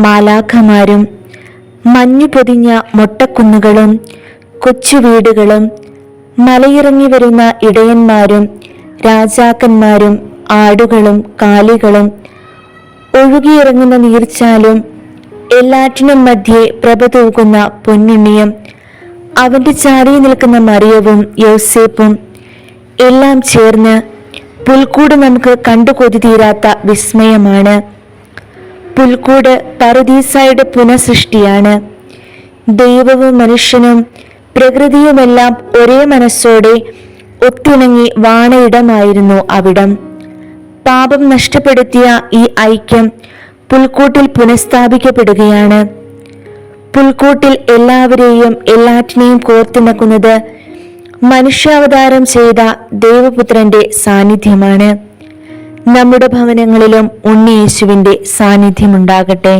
മാലാഖമാരും മഞ്ഞു പൊതിഞ്ഞ മൊട്ടക്കുന്നുകളും കൊച്ചുവീടുകളും മലയിറങ്ങി വരുന്ന ഇടയന്മാരും രാജാക്കന്മാരും ആടുകളും കാലികളും ഒഴുകിയിറങ്ങുന്ന നീർച്ചാലും എല്ലാറ്റിനും മധ്യേ പ്രഭ തൂകുന്ന പൊന്നുണ്ണിയും അവന്റെ ചാടി നിൽക്കുന്ന മറിയവും യോസേപ്പും എല്ലാം ചേർന്ന് പുൽക്കൂട് നമുക്ക് കണ്ടുകൊതി തീരാത്ത വിസ്മയമാണ്. പുൽക്കൂട് പരദീസായുടെ പുനഃസൃഷ്ടിയാണ്. ദൈവവും മനുഷ്യനും പ്രകൃതിയുമെല്ലാം ഒരേ മനസ്സോടെ ഒത്തിണങ്ങി വാണയിടമായിരുന്നു അവിടം. പാപം നഷ്ടപ്പെടുത്തിയ ഈ ഐക്യം പുൽക്കൂട്ടിൽ പുനഃസ്ഥാപിക്കപ്പെടുകയാണ്. പുൽക്കൂട്ടിൽ എല്ലാവരെയും എല്ലാറ്റിനെയും കോർത്തിണക്കുന്നത് മനുഷ്യാവതാരം ചെയ്ത ദേവപുത്രന്റെ സാന്നിധ്യമാണ്. നമ്മുടെ ഭവനങ്ങളിലും ഉണ്ണിയേശുവിന്റെ സാന്നിധ്യമുണ്ടാകട്ടെ.